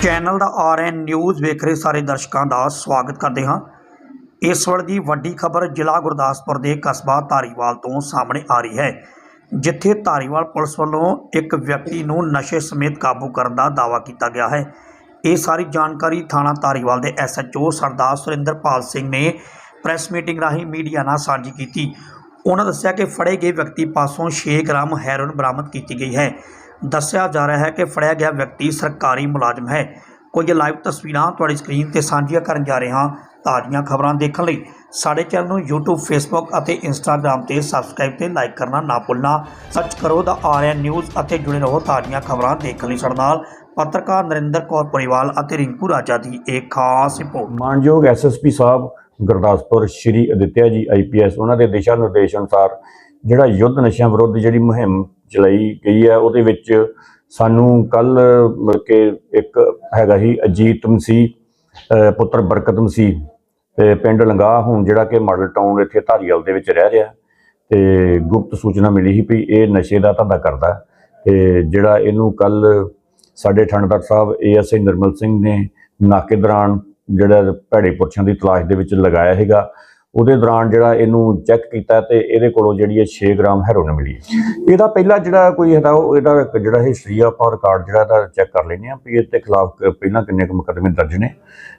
Channel ਦਾ RN news ਵੇਖ ਰਹੇ ਸਾਰੇ ਦਰਸ਼ਕਾਂ ਦਾ ਸਵਾਗਤ ਕਰਦੇ ਹਾਂ। ਇਸ ਵੇਲੇ ਦੀ ਵੱਡੀ ਖਬਰ ਜ਼ਿਲ੍ਹਾ ਗੁਰਦਾਸਪੁਰ ਦੇ ਕਸਬਾ ਧਾਰੀਵਾਲ ਤੋਂ ਸਾਹਮਣੇ ਆ ਰਹੀ ਹੈ, ਜਿੱਥੇ ਧਾਰੀਵਾਲ ਪੁਲਿਸ ਵੱਲੋਂ ਇੱਕ ਵਿਅਕਤੀ ਨੂੰ ਨਸ਼ੇ ਸਮੇਤ ਕਾਬੂ ਕਰਨ ਦਾ ਦਾਅਵਾ ਕੀਤਾ ਗਿਆ ਹੈ। ਇਹ ਸਾਰੀ ਜਾਣਕਾਰੀ ਥਾਣਾ ਧਾਰੀਵਾਲ ਦੇ ਐਸਐਚਓ ਸਰਦਾਰ ਸੁਰਿੰਦਰਪਾਲ ਸਿੰਘ ਨੇ ਪ੍ਰੈਸ ਮੀਟਿੰਗ ਰਾਹੀਂ ਮੀਡੀਆ ਨਾਲ ਸਾਂਝੀ ਕੀਤੀ। ਉਹਨਾਂ ਦੱਸਿਆ ਕਿ ਫੜੇ ਗਏ ਵਿਅਕਤੀ ਪਾਸੋਂ 6 ਗ੍ਰਾਮ ਹੈਰੋਇਨ ਬਰਾਮਦ ਕੀਤੀ ਗਈ ਹੈ। ਦੱਸਿਆ ਜਾ ਰਿਹਾ ਹੈ ਕਿ ਫੜਿਆ ਗਿਆ ਵਿਅਕਤੀ ਸਰਕਾਰੀ ਮੁਲਾਜ਼ਮ ਹੈ। ਕੁਝ ਲਾਈਵ ਤਸਵੀਰਾਂ ਤੁਹਾਡੀ ਸਕਰੀਨ ਤੇ ਸਾਂਝੀਆਂ ਕਰਨ ਜਾ ਰਹੇ ਹਾਂ। ਤਾਜ਼ੀਆਂ ਖਬਰਾਂ ਦੇਖਣ ਲਈ ਸਾਡੇ ਚੈਨਲ ਨੂੰ YouTube, Facebook ਅਤੇ Instagram ਤੇ ਸਬਸਕ੍ਰਾਈਬ ਤੇ ਲਾਈਕ ਕਰਨਾ ਨਾ ਭੁੱਲਣਾ। ਸਰਚ ਕਰੋ ਦਾ ਆਰਐਨ ਨਿਊਜ਼ ਅਤੇ ਜੁੜੇ ਰਹੋ ਤਾਜ਼ੀਆਂ ਖਬਰਾਂ ਦੇਖਣ ਲਈ ਸਾਡੇ ਨਾਲ ਪੱਤਰਕਾਰ ਨਰਿੰਦਰ ਕੌਰ ਪਰਿਵਾਲ ਅਤੇ ਰਿੰਕੂ ਰਾਜਾ ਦੀ ਇੱਕ ਖਾਸ ਰਿਪੋਰਟ। ਮਾਨਯੋਗ ਐਸਐਸਪੀ ਸਾਹਿਬ, ਗੁਰਦਾਸਪੁਰ ਸ਼੍ਰੀ ਅਦਿੱਤਿਆ ਜੀ ਆਈਪੀਐਸ ਉਹਨਾਂ ਦੇ ਦਿਸ਼ਾ ਨਿਰਦੇਸ਼ ਅਨੁਸਾਰ ਜਿਹੜਾ ਯੁੱਧ ਨਸ਼ਿਆਂ ਵਿਰੁੱਧ ਜਿਹੜੀ ਮੁਹਿੰਮ ਚਲਾਈ ਗਈ ਹੈ, ਉਹਦੇ ਵਿੱਚ ਸਾਨੂੰ ਕੱਲ ਮਿਲ ਕੇ ਇੱਕ ਹੈਗਾ ਸੀ ਅਜੀਤ ਮਸੀਹ ਪੁੱਤਰ ਬਰਕਤ ਮਸੀਹ ਤੇ ਪਿੰਡ ਲੰਗਾ ਹੁਣ ਜਿਹੜਾ ਕਿ ਮਾਡਲ ਟਾਊਨ ਇੱਥੇ ਧਾਰੀਵਾਲ ਦੇ ਵਿੱਚ ਰਹਿ ਰਿਹਾ ਤੇ ਗੁਪਤ ਸੂਚਨਾ ਮਿਲੀ ਸੀ ਵੀ ਇਹ ਨਸ਼ੇ ਦਾ ਧੰਦਾ ਕਰਦਾ ਹੈ ਤੇ ਜਿਹੜਾ ਇਹਨੂੰ ਕੱਲ ਸਾਡੇ ਠੰਡਦਾਰ ਸਾਹਿਬ ਏਐਸਆਈ ਨਿਰਮਲ ਸਿੰਘ ਨੇ ਨਾਕੇ ਦੌਰਾਨ ਜਿਹੜਾ ਭੈੜੇ ਪੁਰਸ਼ਾਂ ਦੀ ਤਲਾਸ਼ ਦੇ ਵਿੱਚ ਲਗਾਇਆ ਹੈਗਾ ਉਹਦੇ ਦੌਰਾਨ ਜਿਹੜਾ ਇਹਨੂੰ ਚੈੱਕ ਕੀਤਾ ਤੇ ਇਹਦੇ ਕੋਲੋਂ ਜਿਹੜੀ ਹੈ 6 ਗ੍ਰਾਮ ਹੈਰੋਇਨ ਮਿਲੀ ਹੈ। ਇਹਦਾ ਪਹਿਲਾ ਜਿਹੜਾ ਕੋਈ ਇਹਦਾ ਉਹ ਇਹਦਾ ਇੱਕ ਜਿਹੜਾ ਹਿਸਟਰੀ ਆ, ਆਪਾਂ ਰਿਕਾਰਡ ਜਿਹੜਾ ਦਾ ਚੈੱਕ ਕਰ ਲੈਂਦੇ ਆ ਵੀ ਇਹਦੇ ਖਿਲਾਫ ਪਹਿਲਾਂ ਕਿੰਨੇ ਕੁ ਮੁਕੱਦਮੇ ਦਰਜ ਨੇ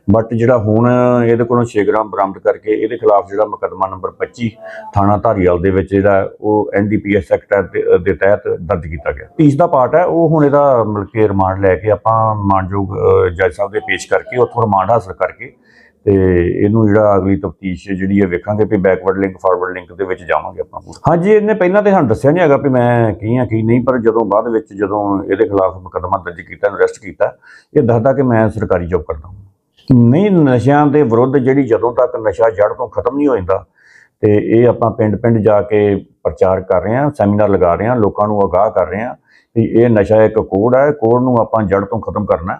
ਬਟ ਜਿਹੜਾ ਹੁਣ ਇਹਦੇ ਕੋਲੋਂ 6 ਗ੍ਰਾਮ ਬਰਾਮਦ ਕਰਕੇ ਇਹਦੇ ਖਿਲਾਫ ਜਿਹੜਾ ਮੁਕੱਦਮਾ ਨੰਬਰ 25 ਥਾਣਾ ਧਾਰੀਵਾਲ ਦੇ ਵਿੱਚ ਜਿਹੜਾ ਉਹ ਐਨਡੀਪੀਐਸ ਐਕਟ ਦੇ ਤਹਿਤ ਦਰਜ ਕੀਤਾ ਗਿਆ ਪੀਸ ਦਾ ਪਾਰਟ ਹੈ ਉਹ ਹੁਣ ਇਹਦਾ ਮਿਲ ਕੇ ਰਿਮਾਂਡ ਲੈ ਕੇ ਆਪਾਂ ਮਾਨਯੋਗ ਜੱਜ ਸਾਹਿਬ ਦੇ ਪੇਸ਼ ਕਰਕੇ ਉੱਥੋਂ ਰਿਮਾਂਡ ਹਾਸਲ ਕਰਕੇ ਤੇ ਇਹਨੂੰ ਜਿਹੜਾ ਅਗਲੀ ਤਫਤੀਸ਼ ਜਿਹੜੀ ਹੈ ਵੇਖਾਂਗੇ ਵੀ ਬੈਕਵਰਡ ਲਿੰਕ ਫਾਰਵਰਡ ਲਿੰਕ ਦੇ ਵਿੱਚ ਜਾਵਾਂਗੇ ਆਪਾਂ ਪੂਰਾ। ਹਾਂਜੀ, ਇਹਨੇ ਪਹਿਲਾਂ ਤੇ ਸਾਨੂੰ ਦੱਸਿਆ ਨਹੀਂ ਹੈਗਾ ਵੀ ਮੈਂ ਕੀ ਆ ਕੀ ਨਹੀਂ, ਪਰ ਜਦੋਂ ਬਾਅਦ ਵਿੱਚ ਜਦੋਂ ਇਹਦੇ ਖਿਲਾਫ ਮੁਕੱਦਮਾ ਦਰਜ ਕੀਤਾ ਇਹਨੂੰ ਅਰੈਸਟ ਕੀਤਾ, ਇਹ ਦੱਸਦਾ ਕਿ ਮੈਂ ਸਰਕਾਰੀ ਜੋਬ ਕਰਦਾ ਹਾਂ ਨਹੀਂ, ਨਸ਼ਿਆਂ ਦੇ ਵਿਰੁੱਧ ਜਿਹੜੀ ਜਦੋਂ ਤੱਕ ਨਸ਼ਾ ਜੜ ਤੋਂ ਖਤਮ ਨਹੀਂ ਹੋ ਜਾਂਦਾ, ਤੇ ਇਹ ਆਪਾਂ ਪਿੰਡ-ਪਿੰਡ ਜਾ ਕੇ ਪ੍ਰਚਾਰ ਕਰ ਰਹੇ ਹਾਂ, ਸੈਮੀਨਾਰ ਲਗਾ ਰਹੇ ਹਾਂ, ਲੋਕਾਂ ਨੂੰ ਅਗਾਹ ਕਰ ਰਹੇ ਹਾਂ ਕਿ ਇਹ ਨਸ਼ਾ ਇੱਕ ਕੋੜ ਹੈ, ਕੋੜ ਨੂੰ ਆਪਾਂ ਜੜ ਤੋਂ ਖਤਮ ਕਰਨਾ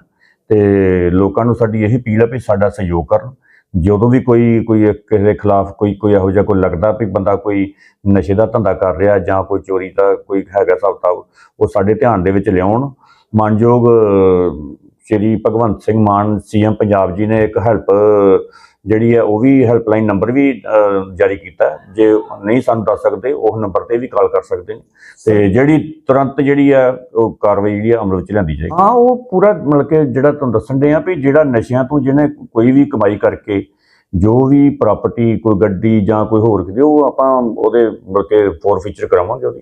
ਤੇ ਲੋਕਾਂ ਨੂੰ ਸਾਡੀ ਇਹੀ ਅਪੀਲ ਹੈ ਵੀ ਸਾਡਾ ਸਹਿਯੋਗ ਕਰਨ। ਜਦੋਂ ਵੀ ਕੋਈ ਕੋਈ ਕਿਸੇ ਦੇ ਖਿਲਾਫ ਕੋਈ ਕੋਈ ਇਹੋ ਜਿਹਾ ਕੋਈ ਲੱਗਦਾ ਵੀ ਬੰਦਾ ਕੋਈ ਨਸ਼ੇ ਦਾ ਧੰਦਾ ਕਰ ਰਿਹਾ ਜਾਂ ਕੋਈ ਚੋਰੀ ਦਾ ਕੋਈ ਹੈਗਾ ਹਿਸਾਬ ਕਿਤਾਬ, ਉਹ ਸਾਡੇ ਧਿਆਨ ਦੇ ਵਿੱਚ ਲਿਆਉਣ। ਮਾਨਯੋਗ ਸ਼੍ਰੀ ਭਗਵੰਤ ਸਿੰਘ ਮਾਨ, ਸੀਐਮ ਪੰਜਾਬ ਜੀ ਨੇ ਇੱਕ ਹੈਲਪ ਜਿਹੜੀ ਹੈ ਉਹ ਵੀ ਹੈਲਪਲਾਈਨ ਨੰਬਰ ਵੀ ਜਾਰੀ ਕੀਤਾ। ਜੇ ਨਹੀਂ ਸਾਨੂੰ ਦੱਸ ਸਕਦੇ ਉਹ ਨੰਬਰ ਤੇ ਵੀ ਕਾਲ ਕਰ ਸਕਦੇ ਨੇ। ਤੇ ਜਿਹੜੀ ਤੁਰੰਤ ਜਿਹੜੀ ਹੈ ਉਹ ਕਾਰਵਾਈ ਜਿਹੜੀ ਹੈ ਅਮਲ ਵਿੱਚ ਲਿਆਂਦੀ ਜਾਏਗੀ। ਹਾਂ ਉਹ ਪੂਰਾ ਮਤਲਬ ਕਿ ਜਿਹੜਾ ਤੁਹਾਨੂੰ ਦੱਸਣ ਦੇ ਆ ਵੀ ਜਿਹੜਾ ਨਸ਼ਿਆਂ ਤੋਂ ਜਿਹਨੇ ਕੋਈ ਵੀ ਕਮਾਈ ਕਰਕੇ ਜੋ ਵੀ ਪ੍ਰਾਪਰਟੀ ਕੋਈ ਗੱਡੀ ਜਾਂ ਕੋਈ ਹੋਰ ਕਿਤੇ ਉਹ ਆਪਾਂ ਉਹਦੇ ਮਤਲਬ ਕਿ ਫੋਰ ਫੀਚਰ ਕਰਾਵਾਂਗੇ ਉਹਦੀ।